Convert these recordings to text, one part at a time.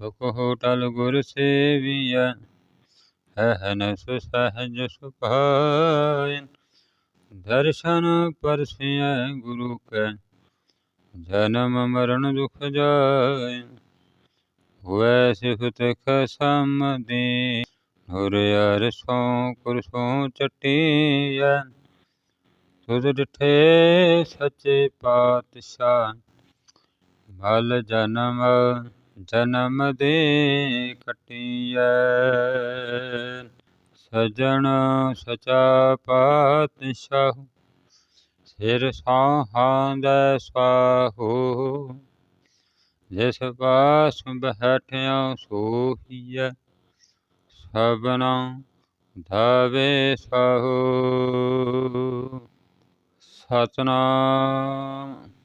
ਸੁਖ ਹੋਟਲ ਗੁਰ ਸੇਵੀਐ ਹਹਨ ਸੁਸਹਜ ਸੁਭਾਇ ਦਰਸ਼ਨ ਪਰਸਿਐ ਗੁਰੂ ਕੈ ਜਨਮ ਮਰਨ ਦੁਖ ਜਾਇ ਹੋਇ ਸਿਫਤ ਖਸਮਦੀ ਹੁਰ ਅਰਸੋਂ ਕੁਰਸੋਂ ਚਟੀਐ ਤੁਧ ਡਿਠੇ ਸੱਚੇ ਪਾਤਸ਼ਾਹ ਮਲ ਜਨਮ ਜਨਮ ਦੇ ਕਟੀਐ ਸਜਣ ਸਚਾ ਪਾਤਸ਼ਾਹ। ਸਿਰ ਸਾਹਾਂਦੈ ਸਾਹੋ ਜਿਸ ਪਾਸ ਬੈਠਿਆ ਸੋਹੀਐ। ਸਭਨਾ ਧਾਵੇ ਸਹੋ। ਸਤਨਾਮ।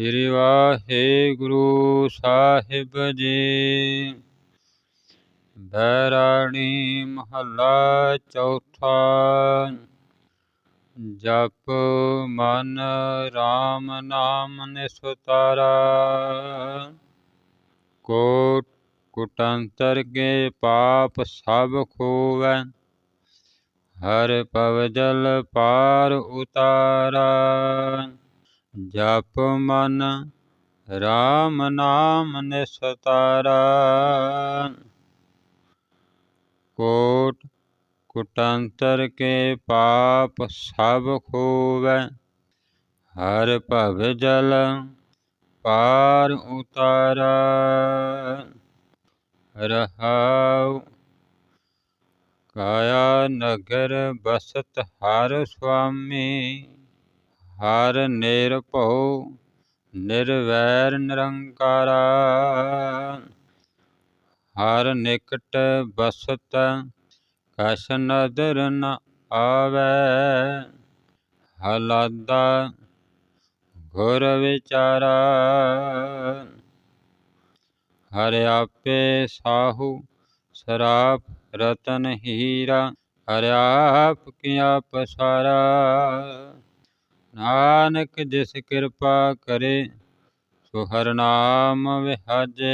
ਸ੍ਰੀ ਵਾਹਿਗੁਰੂ ਸਾਹਿਬ ਜੀ ਬੈਰਾਣੀ ਮਹੱਲਾ ਚੌਥਾ ਜਪ ਮਨ RAM ਨਾਮ ਨਿਸਤਾਰਾ ਕੋਟ ਕੁਟੰਤਰ ਕੇ ਪਾਪ ਸਭ ਖੋਵੈ ਹਰ ਪਵ ਜਲ ਪਾਰ ਉਤਾਰਾ ਜਪ ਮਨ RAM ਨਾਮ ਨਿਸਤਾਰਾ। ਕੋਟ ਕੁਟੰਤਰ ਕੇ ਪਾਪ ਸਭ ਖੋਵੈ। ਹਰ ਭਵ ਜਲ ਪਾਰ ਉਤਾਰਾ। ਰਹਾਉ ਕਾਇਆ ਨਗਰ ਬਸਤ ਹਰ ਸੁਆਮੀ। ਹਰ ਨਿਰਭਉ ਨਿਰਵੈਰ ਨਿਰੰਕਾਰਾ। ਹਰ ਨਿਕਟ ਬਸਤ, ਕਛ ਨਦਰ ਨ ਆਵੈ। ਹਲਾਦਾ ਗੁਰ ਵਿਚਾਰਾ। ਹਰ ਆਪੇ ਸਾਹੂ ਸਰਾਪ ਰਤਨ ਹੀਰਾ। ਹਰ ਆਪ ਕਿਆ ਪਸਾਰਾ। ਨਾਨਕ ਜਿਸ ਕਿਰਪਾ ਕਰੇ ਸੋ ਹਰ ਨਾਮ ਵਿਹਾਜੇ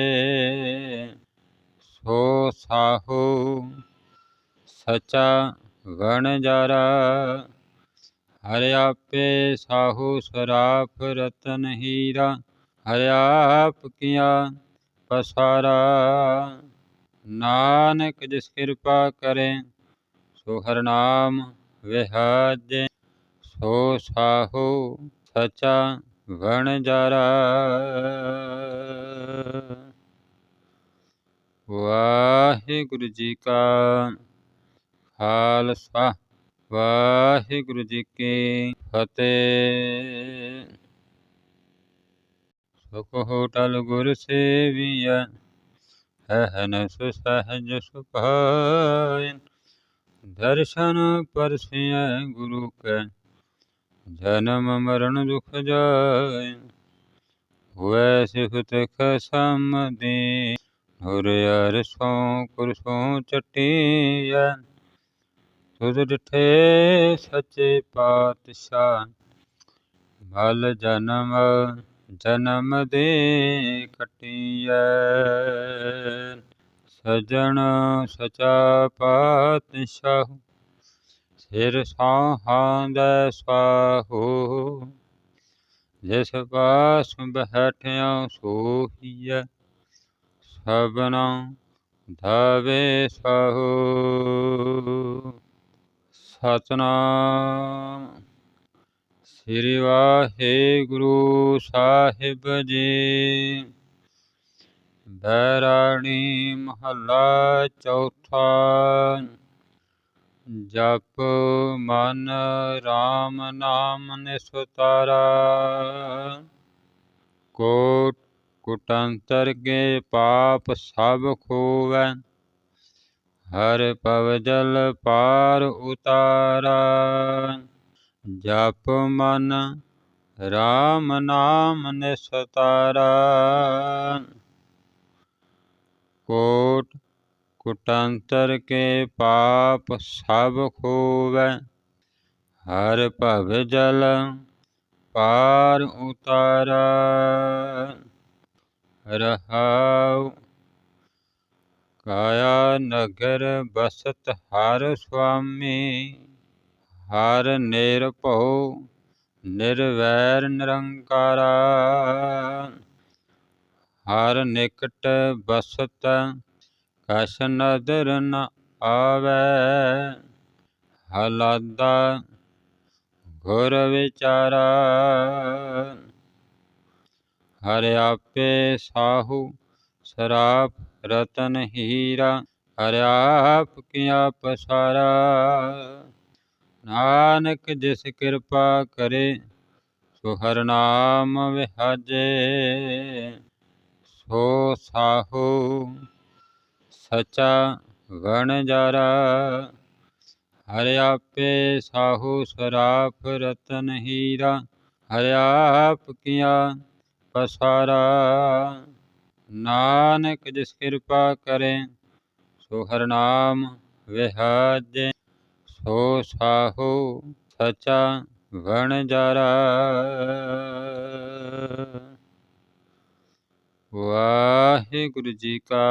ਸੋ ਸਾਹੂ ਸਚਾ ਗਣ ਜਾਰਾ ਹਰ ਆਪੇ ਸਾਹੂ ਸਰਾਪ ਰਤਨ ਹੀਰਾ ਹਰ ਆਪ ਕੀਆ ਪਸਾਰਾ ਨਾਨਕ ਜਿਸ ਕਿਰਪਾ ਕਰੇ ਸੋ ਹਰ ਨਾਮ ਵਿਹਾਜੇ ਸੋ ਸਾਹੋ ਸਚਾ ਗਣ ਜਾਰਾ। ਵਾਹਿਗੁਰੂ ਜੀ ਕਾ ਖਾਲਸਾ, ਵਾਹਿਗੁਰੂ ਜੀ ਕੀ ਫਤਿਹ। ਸੁਖ ਹੋਟਲ ਗੁਰ ਸੇਵੀਐ ਹਹਨ ਸੁਸਹਜ ਸੁਭਾਇ ਦਰਸ਼ਨ ਪਰਸਿਐ ਗੁਰੂ ਕੈ ਜਨਮ ਮਰਨ ਦੁਖ ਜਾਇ ਹੋਏ ਸਿਫਤ ਖਸਮਦੀ ਹੁਰ ਅਰਸੋਂ ਕੁਰਸੋਂ ਚਟੀਐ। ਤੁਧ ਡਿਠੇ ਸੱਚੇ ਪਾਤਸ਼ਾਹ ਮਲ ਜਨਮ ਜਨਮ ਦੇ ਕਟੀਐ। ਸਜਣ ਸਚਾ ਪਾਤਸ਼ਾਹ ਸਿਰ ਸਾਹਾਂਦੈ ਸਵਾਹੋ ਜਿਸ ਪਾਸ ਬੈਠਿਆ ਸੋਹੀਐ ਸਭਨਾ ਧਾਵੇ ਸਹੋ ਸਤਨਾਮ ਸ੍ਰੀ ਵਾਹਿਗੁਰੂ ਸਾਹਿਬ ਜੀ ਬੈਰਾਣੀ ਮਹੱਲਾ ਚੌਥਾ ਜਪ ਮਨ RAM ਨਾਮ ਨਿਸਤਾਰਾ। ਕੋਟ ਕੁਟੰਤਰ ਕੇ ਪਾਪ ਸਭ ਖੋਵੈ। ਹਰ ਪਵਜਲ ਪਾਰ ਉਤਾਰਾ। ਜਪ ਮਨ RAM ਨਾਮ ਨਿਸਤਾਰਾ। ਕੋਟ ਕੁਟੰਤਰ ਕੇ ਪਾਪ ਸਭ ਖੋਵੈ, ਹਰ ਭਵ ਜਲ ਪਾਰ ਉਤਾਰਾ। ਰਹਾਉ, ਕਾਇਆ ਨਗਰ ਬਸਤ ਹਰ ਸੁਆਮੀ, ਹਰ ਨਿਰਭਉ ਨਿਰਵੈਰ ਨਿਰੰਕਾਰਾ। ਹਰ ਨਿਕਟ ਬਸਤ ਕਸ਼ ਨਦਰ ਨ ਆਵੈ, ਹਲਾਦਾ ਗੁਰ ਵਿਚਾਰਾ। ਹਰਿ ਆਪੇ ਸਾਹੂ ਸਰਾਪ ਰਤਨ ਹੀਰਾ, ਹਰਿ ਆਪ ਕੀਆ ਪਸਾਰਾ। ਨਾਨਕ ਜਿਸ ਕਿਰਪਾ ਕਰੇ, ਸੋ ਹਰਿ ਨਾਮ ਵਿਹਾਜੇ, ਸੋ ਸਾਹੂ ਸਚਾ ਵਣਜਾਰਾ ਹਰਿ ਆਪੇ ਸਾਹੂ ਸਰਾਪ ਰਤਨ ਹੀਰਾ, ਹਰਿ ਆਪ ਕੀਆ ਪਸਾਰਾ। ਨਾਨਕ ਜਿਸ ਕਿਰਪਾ ਕਰੇ, ਸੋ ਹਰਿ ਨਾਮ ਵਿਹਾਜੇ ਸੋ ਸਾਹੂ ਸਚਾ ਵਣਜਾਰਾ ਵਾਹਿਗੁਰੂ ਜੀ ਕਾ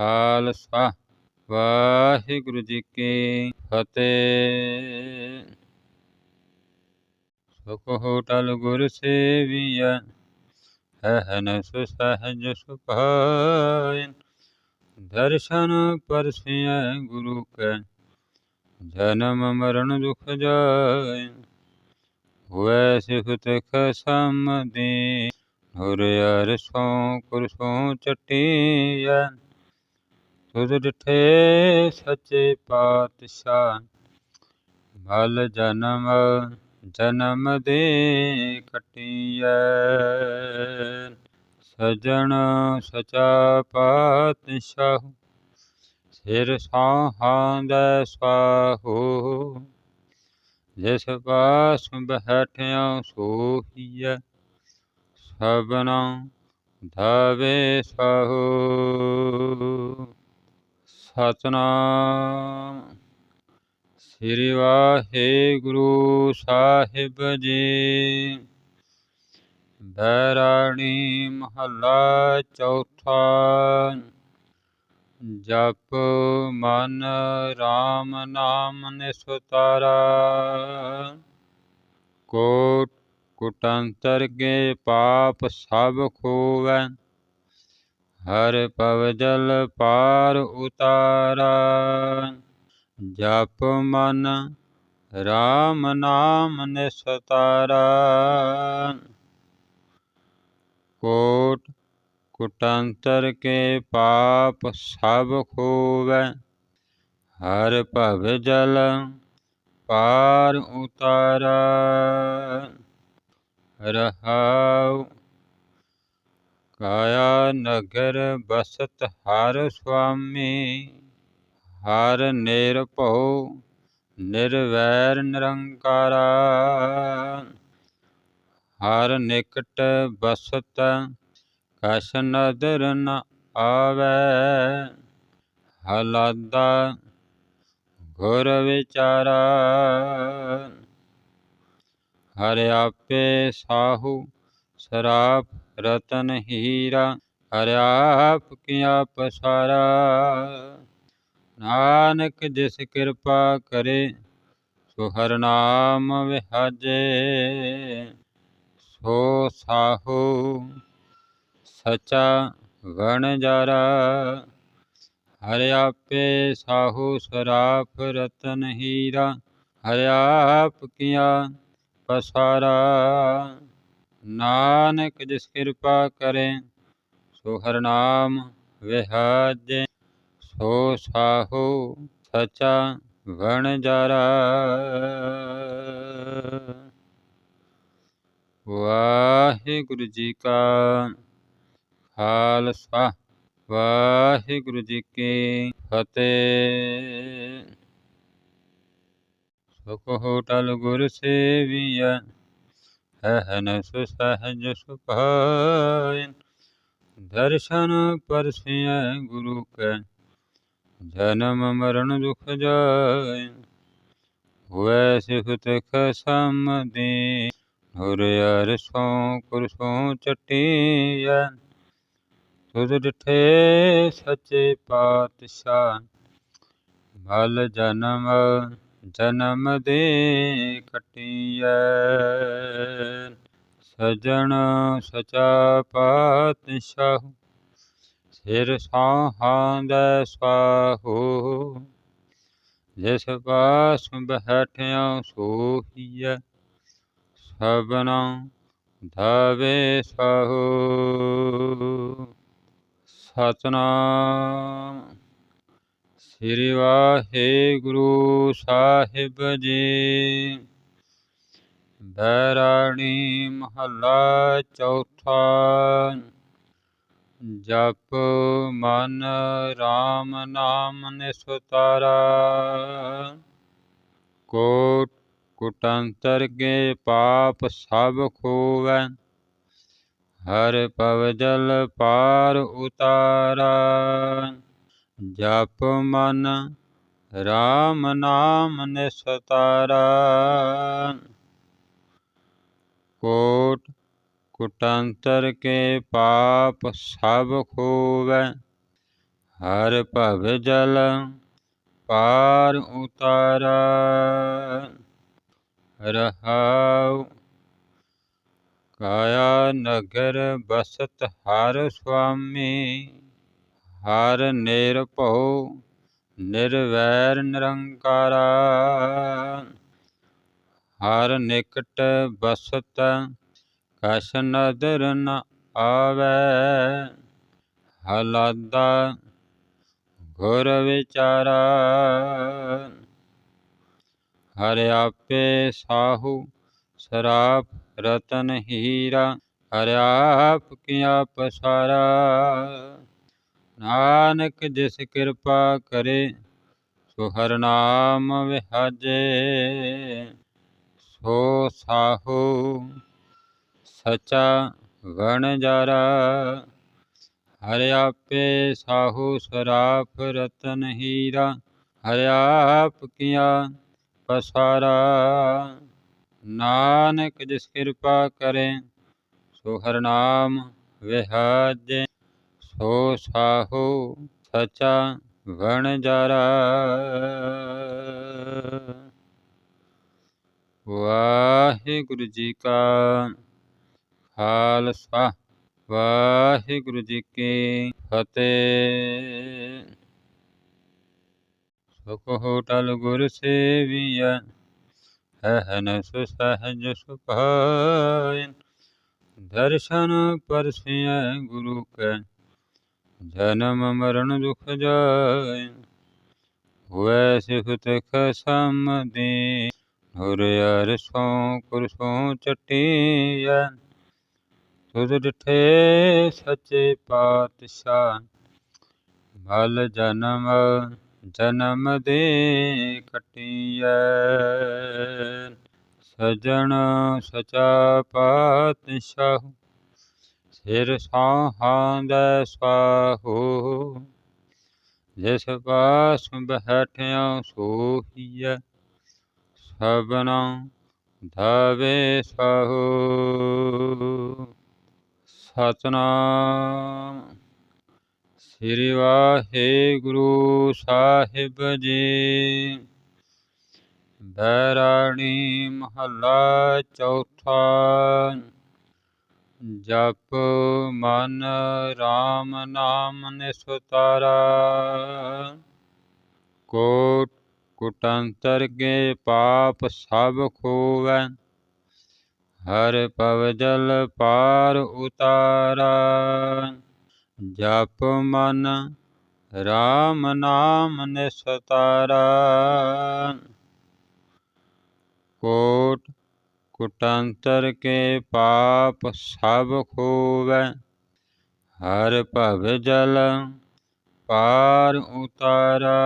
ਖਾਲਸਾ, ਵਾਹਿਗੁਰੂ ਜੀ ਕੀ ਫਤਿਹ। ਸੁਖ ਹੋਟਲ ਗੁਰ ਸੇਵੀਐ ਹਹਨ ਸੁਸਹਜ ਸੁਭਾਇ ਦਰਸ਼ਨ ਪਰਸਿਐ ਗੁਰੂ ਕੈ, ਜਨਮ ਮਰਨ ਦੁਖ ਜਾਇ। ਹੋਇ ਸਿਫਤ ਖਸਮਦੀ ਹੁਰ ਅਰਸੋਂ ਕੁਰਸੋਂ ਚਟੀਐ। ਤੁਧ ਡਿਠੇ ਸੱਚੇ ਪਾਤਸ਼ਾਹ, ਮਲ ਜਨਮ ਜਨਮ ਦੇ ਕਟੀਐ ਸਜਣ ਸਚਾ ਪਾਤਸ਼ਾਹ, ਸਿਰ ਸਾਹਾਂਦੈ ਸਾਹੋ ਜਿਸ ਪਾਸ ਬੈਠਿਆ ਸੋਹੀਐ, ਸਭਨਾ ਧਾਵੇ ਸਾਹੋ। ਸਤਨਾਮ। ਸ੍ਰੀ ਵਾਹਿਗੁਰੂ ਸਾਹਿਬ ਜੀ। ਬੈਰਾਣੀ ਮਹੱਲਾ ਚੌਥਾ। ਜਪ ਮਨ RAM ਨਾਮ ਨਿਸਤਾਰਾ। ਕੋਟ ਕੁਟੰਤਰ ਕੇ ਪਾਪ ਸਭ ਖੋਵੈ। ਹਰ ਪਵ ਜਲ ਪਾਰ ਉਤਾਰਾ। ਜਪ ਮਨ RAM ਨਾਮ ਨਿਸਤਾਰਾ। ਕੋਟ ਕੁਟੰਤਰ ਕੇ ਪਾਪ ਸਭ ਖੋਵੈ। ਹਰ ਭਵ ਜਲ ਪਾਰ ਉਤਾਰਾ। ਰਹਾਉ ਕਾਇਆ ਨਗਰ ਬਸਤ ਹਰ ਸੁਆਮੀ, ਹਰ ਨਿਰਭਉ ਨਿਰਵੈਰ ਨਿਰੰਕਾਰਾ। ਹਰ ਨਿਕਟ ਬਸਤ, ਕਛ ਨਦਰ ਨ ਆਵੈ। ਹਲਾਦਾ ਗੁਰ ਵਿਚਾਰਾ। ਹਰਿ ਆਪੇ ਸਾਹੂ ਸਰਾਪ ਰਤਨ ਹੀਰਾ ਹਰਿ ਆਪ ਪਸਾਰਾ। ਨਾਨਕ ਜਿਸ ਕਿਰਪਾ ਕਰੇ ਸੋ ਹਰਿ ਨਾਮ ਵਿਹਾਜੇ। ਸੋ ਸਾਹੂ ਸਚਾ ਵਣਜਾਰਾ ਹਰਿ ਆਪੇ ਸਾਹੂ ਸਰਾਪ ਰਤਨ ਹੀਰਾ ਹਰਿ ਆਪ ਪਸਾਰਾ। ਨਾਨਕ ਜਿਸ ਕਿਰਪਾ ਕਰੇ, ਸੋ ਹਰਿ ਨਾਮ ਵਿਹਾਜੇ ਸੋ ਸਾਹੂ ਸਚਾ ਵਣਜਾਰਾ ਵਾਹਿਗੁਰੂ ਜੀ ਕਾ ਖਾਲਸਾ, ਵਾਹਿਗੁਰੂ ਜੀ ਕੀ ਫਤਿਹ। ਸੁਖ ਹੋਟਲ ਗੁਰ ਸੇਵੀਐ ਹਹਨ ਸੁਸਹਜ ਸੁਭਾਇ ਦਰਸ਼ਨ ਪਰਸਿਐ ਗੁਰੂ ਕੈ, ਜਨਮ ਮਰਨ ਦੁਖ ਜਾਇ ਹੋਇ ਸਿਫਤ ਖਸਮਦੀ ਹੁਰ ਅਰਸੋਂ ਕੁਰਸੋਂ ਚਟੀਐ ਤੁਧ ਡਿਠੇ ਸੱਚੇ ਪਾਤਸ਼ਾਹ ਮਲ ਜਨਮ ਜਨਮ ਦੇ ਕਟਿਐ ਸਜਣ ਸਚਾ ਪਾਤਸ਼ਾਹ, ਸਿਰ ਸਾਹਾਂਦੈ ਸਾਹੋ ਜਿਸ ਪਾਸ ਬੈਠਿਆ ਸੋਹੀਐ, ਸਭਨਾ ਧਾਵੇ ਸਹੋ। ਸਤਨਾਮ। ਸ੍ਰੀ ਵਾਹਿਗੁਰੂ ਸਾਹਿਬ ਜੀ। ਬੈਰਾਣੀ ਮਹੱਲਾ ਚੌਥਾ। ਜਪ ਮਨ RAM ਨਾਮ ਨਿਸਤਾਰਾ। ਕੋਟ ਕੁਟੰਤਰ ਕੇ ਪਾਪ ਸਭ ਖੋਵੈ। ਹਰ ਪਵਜਲ ਪਾਰ ਉਤਾਰਾ। ਜਪ ਮਨ RAM ਨਾਮ ਨਿਸਤਾਰਾ। ਕੋਟ ਕੁਟੰਤਰ ਕੇ ਪਾਪ ਸਭ ਖੋਵੈ। ਹਰ ਭਵ ਜਲ ਪਾਰ ਉਤਾਰਾ। ਰਹਾਉ ਕਾਇਆ ਨਗਰ ਬਸਤ ਹਰ ਸੁਆਮੀ। ਹਰ ਨਿਰਭਉ ਨਿਰਵੈਰ ਨਿਰੰਕਾਰਾ। ਹਰ ਨਿਕਟ ਬਸਤ, ਕਛ ਨਦਰ ਨ ਆਵੈ। ਹਲਾਦਾ ਗੁਰ ਵਿਚਾਰਾ। ਹਰਿ ਆਪੇ ਸਾਹੂ ਸਰਾਪ ਰਤਨ ਹੀਰਾ। ਹਰਿ ਆਪ ਕੀਆ ਪਸਾਰਾ। ਨਾਨਕ ਜਿਸ ਕਿਰਪਾ ਕਰੇ ਸੋ ਹਰ ਨਾਮ ਵਿਹਾਜੇ ਸੋ ਸਾਹੂ ਸਚਾ ਵਣ ਜਾਰਾ ਹਰਿ ਆਪੇ ਸਾਹੂ ਸਰਾਪ ਰਤਨ ਹੀਰਾ ਹਰਿ ਆਪ ਕੀਆ ਪਸਾਰਾ ਨਾਨਕ ਜਿਸ ਕਿਰਪਾ ਕਰੇ ਸੋ ਹਰ ਨਾਮ ਵਿਹਾਜੇ ਸੋ ਸਾਹੂ ਸਚਾ ਵਣ ਵਾਹਿਗੁਰੂ ਜੀ ਕਾ ਖਾਲਸਾ ਵਾਹਿਗੁਰੂ ਜੀ ਕੀ ਫਤਿਹ ਸੁਖ ਹੋਟਲ ਗੁਰ ਸੇਵੀਐ ਹਹਨ ਸੁਸਹਜ ਸੁਭਾਇ ਦਰਸ਼ਨ ਪਰਸਿਐ ਗੁਰੂ ਕੈ ਜਨਮ ਮਰਨ ਦੁਖ ਜਾਇ ਹੋਇ ਸਿਫਤ ਖਸਮ ਦੀ ਹੁਰ ਅਰਸੋਂ ਕੁਰਸੋਂ ਚਟੀਐ ਤੁਧ ਡਿਠੇ ਸੱਚੇ ਪਾਤਸ਼ਾਹ ਮਲ ਜਨਮ ਜਨਮ ਦੇ ਕਟਿਐ। ਸਜਣ ਸਚਾ ਪਾਤਸ਼ਾਹ ਸਿਰ ਸਾਹਾਂਦੈ ਸਵਾਹੋ ਜਿਸ ਪਾਸ ਬੈਠਿਆ ਸੋਹੀਐ ਸਭਨਾ ਧਾਵੇ ਸਹੋ ਸਤਨਾਮ ਸ੍ਰੀ ਵਾਹਿਗੁਰੂ ਸਾਹਿਬ ਜੀ ਬੈਰਾਣੀ ਮਹੱਲਾ ਚੌਥਾ ਜਪ ਮਨ RAM ਨਾਮ ਨਿਸਤਾਰਾ। ਕੋਟ ਕੁਟੰਤਰ ਕੇ ਪਾਪ ਸਭ ਖੋਵੈ। ਹਰ ਪਵਜਲ ਪਾਰ ਉਤਾਰਾ। ਜਪ ਮਨ RAM ਨਾਮ ਨਿਸਤਾਰਾ। ਕੋਟ ਕੁਟੰਤਰ ਕੇ ਪਾਪ ਸਭ ਖੋਵੈ, ਹਰ ਭਵ ਜਲ ਪਾਰ ਉਤਾਰਾ।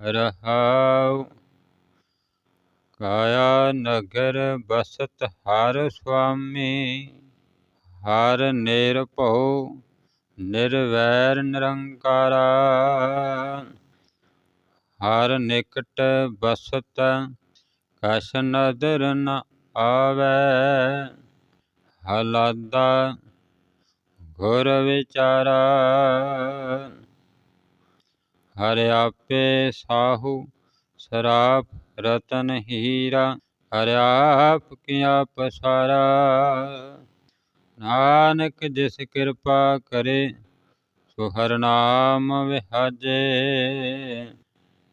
ਰਹਾਉ, ਕਾਇਆ ਨਗਰ ਬਸਤ ਹਰ ਸੁਆਮੀ, ਹਰ ਨਿਰਭਉ ਨਿਰਵੈਰ ਨਿਰੰਕਾਰਾ। ਹਰ ਨਿਕਟ ਬਸਤ ਕਸ਼ ਨਦਰ ਨ ਆਵੈ, ਹਲਾਦਾ ਗੁਰ ਵਿਚਾਰਾ। ਹਰਿ ਆਪੇ ਸਾਹੂ ਸਰਾਪ ਰਤਨ ਹੀਰਾ, ਹਰਿ ਆਪ ਕੀਆ ਪਸਾਰਾ। ਨਾਨਕ ਜਿਸ ਕਿਰਪਾ ਕਰੇ, ਸੋ ਹਰਿ ਨਾਮ ਵਿਹਾਜੇ,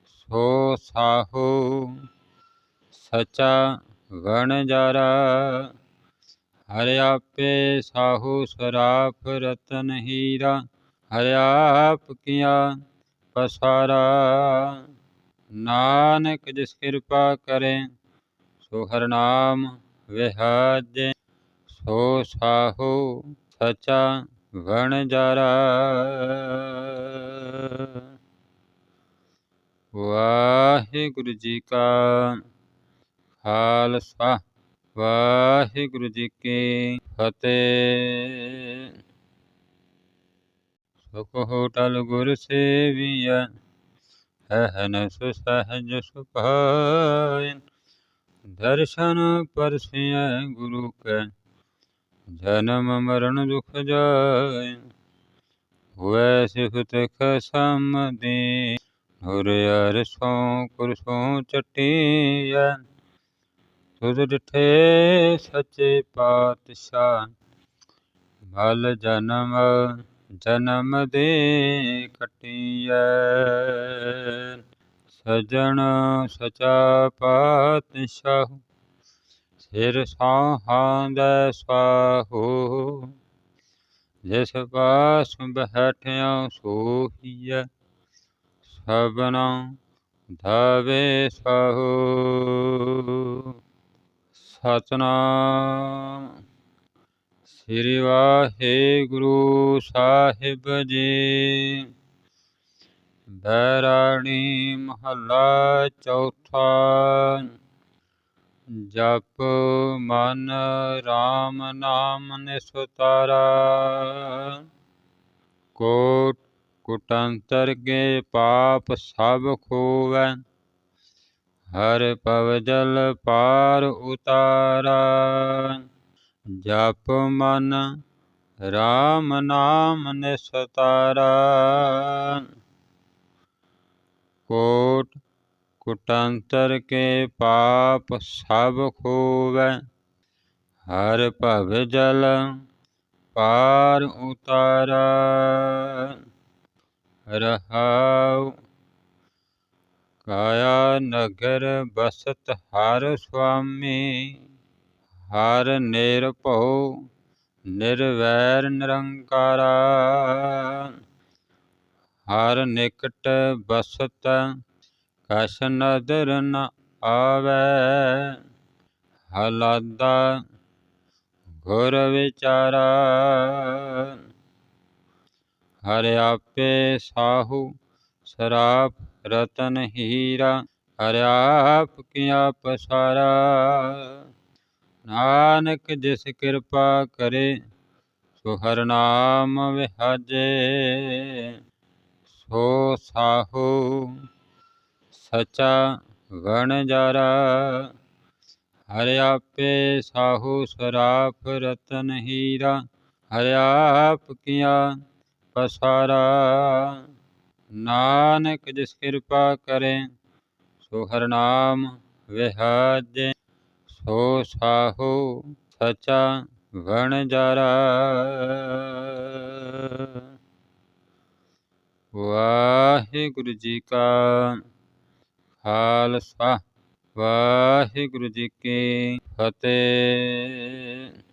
ਸੋ ਸਾਹੂ ਸਚਾ ਵਣਜਾਰਾ ਹਰਿ ਆਪੇ ਸਾਹੂ ਸਰਾਪ ਰਤਨ ਹੀਰਾ, ਹਰਿ ਆਪ ਕੀਆ ਪਸਾਰਾ। ਨਾਨਕ ਜਿਸ ਕਿਰਪਾ ਕਰੇ, ਸੋ ਹਰਿ ਨਾਮ ਵਿਹਾਜੇ ਸੋ ਸਾਹੂ ਸਚਾ ਵਣਜਾਰਾ ਵਾਹਿਗੁਰੂ ਜੀ ਕਾ ਖਾਲਸਾ, ਵਾਹਿਗੁਰੂ ਜੀ ਕੀ ਫਤਿਹ। ਸੁਖ ਹੋਟਲ ਗੁਰ ਸੇਵੀਐ ਹਹਨ ਸੁਸਹਜ ਸੁਭਾਇ ਦਰਸ਼ਨ ਪਰਸਿਐ ਗੁਰੂ ਕੈ, ਜਨਮ ਮਰਨ ਦੁਖ ਜਾਇ। ਹੋਇ ਸਿਫਤ ਖਸਮ ਦੀ ਹੁਰ ਅਰਸੋਂ ਕੁਰਸੋਂ ਚਟੀਐ। ਤੁਧ ਡਿਠੇ ਸੱਚੇ ਪਾਤਸ਼ਾਹ, ਮਲ ਜਨਮ ਜਨਮ ਦੇ ਕਟੀਐ ਸਜਣ ਸਚਾ ਪਾਤਸ਼ਾਹ, ਸਿਰ ਸਾਹਾਂ ਸਾਹੋ ਜਿਸ ਪਾਸ ਬੈਠਿਆ ਸੋਹੀਐ, ਸਭਨਾ ਧਾਵੇ ਸਾਹੋ ਸਤਨਾਮ ਸ੍ਰੀ ਵਾਹਿਗੁਰੂ ਸਾਹਿਬ ਜੀ ਬੈਰਾਣੀ ਮਹੱਲਾ ਚੌਥਾ ਜਪ ਮਨ RAM ਨਾਮ ਨਿਸਤਾਰਾ ਕੋਟ ਕੁਟੰਤਰ ਕੇ ਪਾਪ ਸਭ ਖੋਵੈ ਹਰ ਪਵ ਜਲ ਪਾਰ ਉਤਾਰਾ। ਜਪ ਮਨ RAM ਨਾਮ ਨਿਸਤਾਰਾ। ਕੋਟ ਕੁਟੰਤਰ ਕੇ ਪਾਪ ਸਭ ਖੋਵੈ। ਹਰ ਭਵ ਜਲ ਪਾਰ ਉਤਾਰਾ। ਰਹਾਉ ਕਾਇਆ ਨਗਰ ਬਸਤ ਹਰ ਸੁਆਮੀ, ਹਰ ਨਿਰਭਉ ਨਿਰਵੈਰ ਨਿਰੰਕਾਰਾ। ਹਰ ਨਿਕਟ ਬਸਤ, ਕਛ ਨਦਰ ਨ ਆਵੈ। ਹਲਾਦਾ ਗੁਰ ਵਿਚਾਰਾ। ਹਰਿ ਆਪੇ ਸਾਹੂ ਸਰਾਪ ਰਤਨ ਹੀਰਾ ਹਰਿ ਆਪ ਪਸਾਰਾ। ਨਾਨਕ ਜਿਸ ਕਿਰਪਾ ਕਰੇ ਸੋ ਹਰਿ ਨਾਮ ਵਿਹਾਜੇ। ਸੋ ਸਾਹੂ ਸਚਾ ਵਣਜਾਰਾ ਹਰਿ ਆਪੇ ਸਾਹੂ ਸਰਾਪ ਰਤਨ ਹੀਰਾ ਹਰਿ ਆਪ ਪਸਾਰਾ। ਨਾਨਕ ਜਿਸ ਕਿਰਪਾ ਕਰੇ, ਸੋ ਹਰਿ ਨਾਮ ਵਿਹਾਜੇ ਸੋ ਸਾਹੂ ਸਚਾ ਵਣਜਾਰਾ ਵਾਹਿਗੁਰੂ ਜੀ ਕਾ ਖਾਲਸਾ, ਵਾਹਿਗੁਰੂ ਜੀ ਕੀ ਫਤਿਹ।